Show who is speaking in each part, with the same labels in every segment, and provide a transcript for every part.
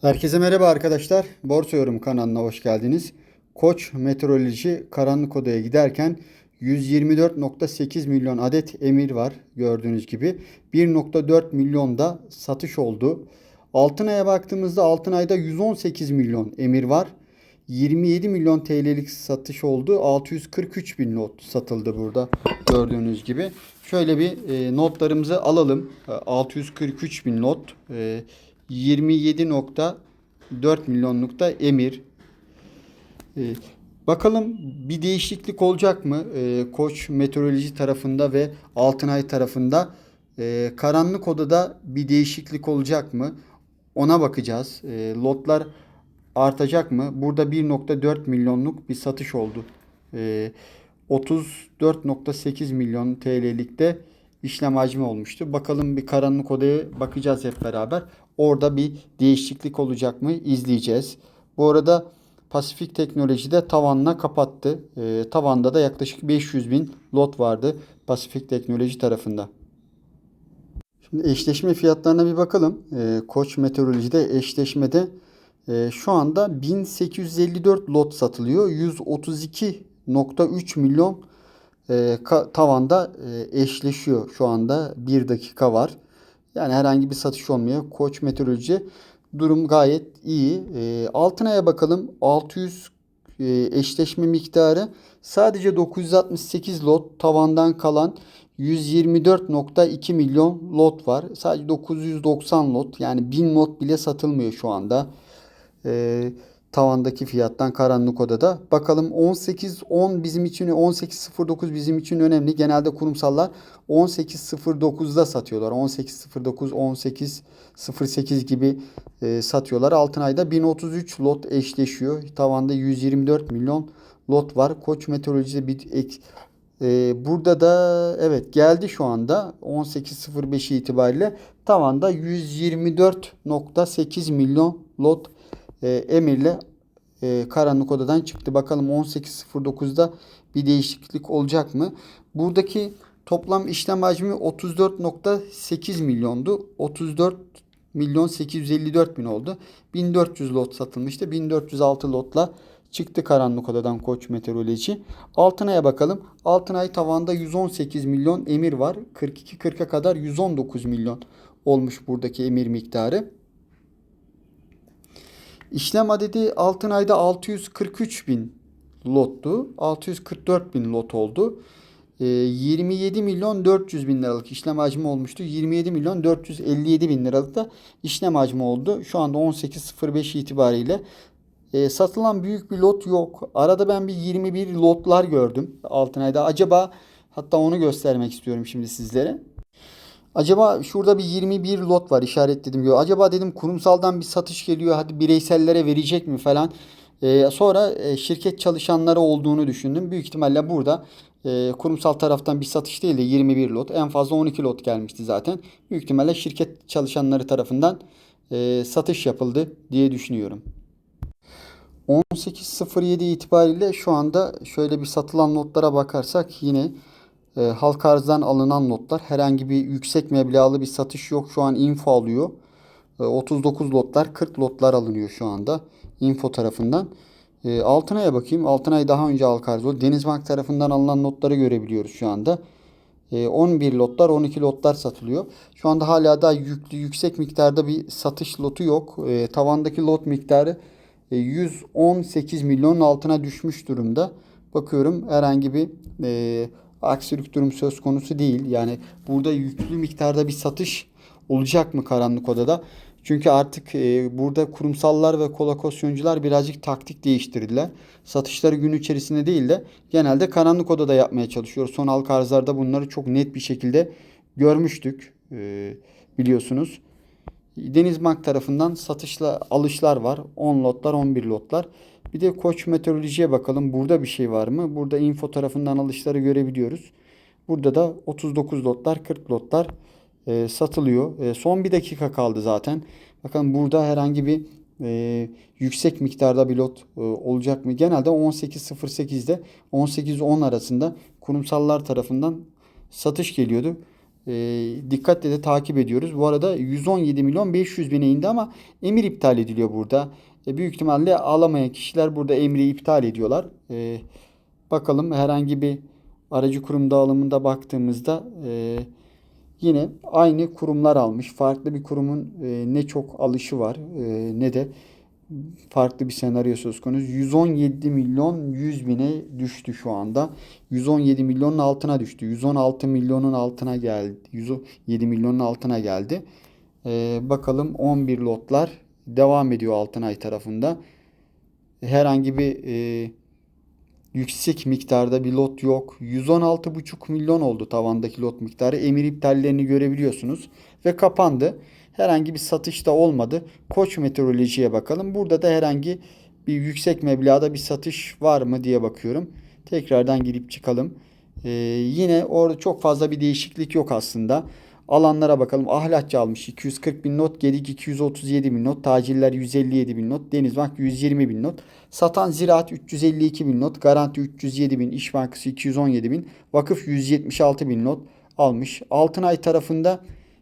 Speaker 1: Herkese merhaba arkadaşlar. Borsa Yorum kanalına hoş geldiniz. Koç Meteoroloji karanlık odaya giderken 124.8 milyon adet emir var gördüğünüz gibi. 1.4 milyon da satış oldu. Altın aya baktığımızda altın ayda 118 milyon emir var. 27 milyon TL'lik satış oldu. 643 bin not satıldı burada gördüğünüz gibi. Şöyle bir e, notlarımızı alalım. E, 643 bin not. E, 27.4 milyonlukta emir. E, bakalım bir değişiklik olacak mı? E, Koç Meteoroloji tarafında ve Altınay tarafında. E, karanlık odada bir değişiklik olacak mı? Ona bakacağız. E, lotlar artacak mı? Burada 1.4 milyonluk bir satış oldu. E, 34.8 milyon TL'likte işlem hacmi olmuştu. Bakalım bir karanlık odaya bakacağız hep beraber. Orada bir değişiklik olacak mı izleyeceğiz. Bu arada Pasifik Teknoloji de tavanla kapattı. E, tavanda da yaklaşık 500 bin lot vardı Pasifik Teknoloji tarafında. Şimdi eşleşme fiyatlarına bir bakalım. E, Koç Meteoroloji'de eşleşmede e, şu anda 1854 lot satılıyor. 132.3 milyon e, tavanda e, eşleşiyor şu anda. 1 dakika var. Yani herhangi bir satış olmuyor. Koç Meteoroloji durum gayet iyi. E, altınaya bakalım. 600 e, eşleşme miktarı sadece 968 lot tavandan kalan 124.2 milyon lot var. Sadece 990 lot yani 1000 lot bile satılmıyor şu anda. Ee, tavandaki fiyattan karanlık odada. Bakalım 18.10 bizim için 18.09 bizim için önemli. Genelde kurumsallar 18.09'da satıyorlar. 18.09 18.08 gibi e, satıyorlar. Altınay'da 1033 lot eşleşiyor. Tavanda 124 milyon lot var. Koç Meteoroloji'de bir ek, e, burada da evet geldi şu anda 18.05 itibariyle tavanda 124.8 milyon lot e, emirle e, karanlık odadan çıktı. Bakalım 18.09'da bir değişiklik olacak mı? Buradaki toplam işlem hacmi 34.8 milyondu. 34 milyon 854 bin oldu. 1400 lot satılmıştı. 1406 lotla çıktı karanlık odadan Koç Meteoroloji. Altınay'a bakalım. Altınay tavanda 118 milyon emir var. 42-40'a kadar 119 milyon olmuş buradaki emir miktarı. İşlem adedi Altınay'da 643 bin lottu. 644 bin lot oldu. E, 27 milyon 400 bin liralık işlem hacmi olmuştu. 27 milyon 457 bin liralık da işlem hacmi oldu. Şu anda 18.05 itibariyle e, satılan büyük bir lot yok. Arada ben bir 21 lotlar gördüm Altınay'da. Acaba hatta onu göstermek istiyorum şimdi sizlere. Acaba şurada bir 21 lot var işaretledim diyor. Acaba dedim kurumsaldan bir satış geliyor. Hadi bireysellere verecek mi falan. Ee, sonra e, şirket çalışanları olduğunu düşündüm. Büyük ihtimalle burada e, kurumsal taraftan bir satış değil de 21 lot. En fazla 12 lot gelmişti zaten. Büyük ihtimalle şirket çalışanları tarafından e, satış yapıldı diye düşünüyorum. 18.07 itibariyle şu anda şöyle bir satılan notlara bakarsak yine e, halk arzdan alınan notlar herhangi bir yüksek meblağlı bir satış yok. Şu an info alıyor. E, 39 lotlar 40 lotlar alınıyor şu anda info tarafından. E, Altınay'a bakayım. Altınay daha önce halk arz oldu. Denizbank tarafından alınan notları görebiliyoruz şu anda. E, 11 lotlar 12 lotlar satılıyor. Şu anda hala daha yüklü yüksek miktarda bir satış lotu yok. E, tavandaki lot miktarı e, 118 milyonun altına düşmüş durumda. Bakıyorum herhangi bir e, aksilik durum söz konusu değil. Yani burada yüklü miktarda bir satış olacak mı karanlık odada? Çünkü artık e, burada kurumsallar ve kolakosyoncular birazcık taktik değiştirdiler. Satışları gün içerisinde değil de genelde karanlık odada yapmaya çalışıyor. Son halka arzlarda bunları çok net bir şekilde görmüştük e, biliyorsunuz. Denizbank tarafından satışla alışlar var. 10 lotlar 11 lotlar. Bir de Koç Meteoroloji'ye bakalım. Burada bir şey var mı? Burada info tarafından alışları görebiliyoruz. Burada da 39 lotlar 40 lotlar e, satılıyor. E, son bir dakika kaldı zaten. Bakın burada herhangi bir e, yüksek miktarda bir lot e, olacak mı? Genelde 18.08'de 18-10 arasında kurumsallar tarafından satış geliyordu. E, dikkatle de takip ediyoruz. Bu arada 117 milyon 500 bine indi ama emir iptal ediliyor burada. E, büyük ihtimalle alamayan kişiler burada emri iptal ediyorlar. E, bakalım herhangi bir aracı kurum dağılımında baktığımızda e, yine aynı kurumlar almış. Farklı bir kurumun e, ne çok alışı var e, ne de farklı bir senaryo söz konusu. 117 milyon 100 bine düştü şu anda. 117 milyonun altına düştü. 116 milyonun altına geldi. 107 milyonun altına geldi. Ee, bakalım 11 lotlar devam ediyor Altınay tarafında. Herhangi bir e, yüksek miktarda bir lot yok. 116,5 milyon oldu tavandaki lot miktarı. Emir iptallerini görebiliyorsunuz ve kapandı. Herhangi bir satış da olmadı. Koç meteorolojiye bakalım. Burada da herhangi bir yüksek meblağda bir satış var mı diye bakıyorum. Tekrardan girip çıkalım. Ee, yine orada çok fazla bir değişiklik yok aslında. Alanlara bakalım. Ahlatçı almış 240 bin not. Gedik 237 bin not. Taciller 157 bin not. Denizbank 120 bin not. Satan Ziraat 352 bin not. Garanti 307 bin. İş Bankası 217 bin. Vakıf 176 bin not almış. Altınay tarafında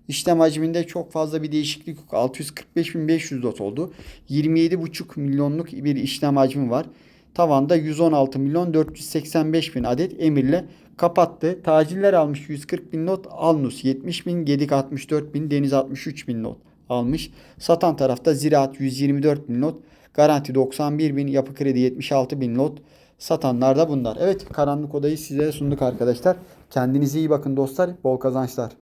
Speaker 1: işlem hacminde çok fazla bir değişiklik yok. 645.500 lot oldu. 27,5 milyonluk bir işlem hacmi var. Tavanda 116 milyon 485 bin adet emirle kapattı. Taciller almış 140 bin not. Alnus 70 bin. Gedik 64 bin. Deniz 63 bin not almış. Satan tarafta Ziraat 124 bin not. Garanti 91 bin. Yapı Kredi 76 bin not. Satanlar da bunlar. Evet karanlık odayı sizlere sunduk arkadaşlar. Kendinize iyi bakın dostlar. Bol kazançlar.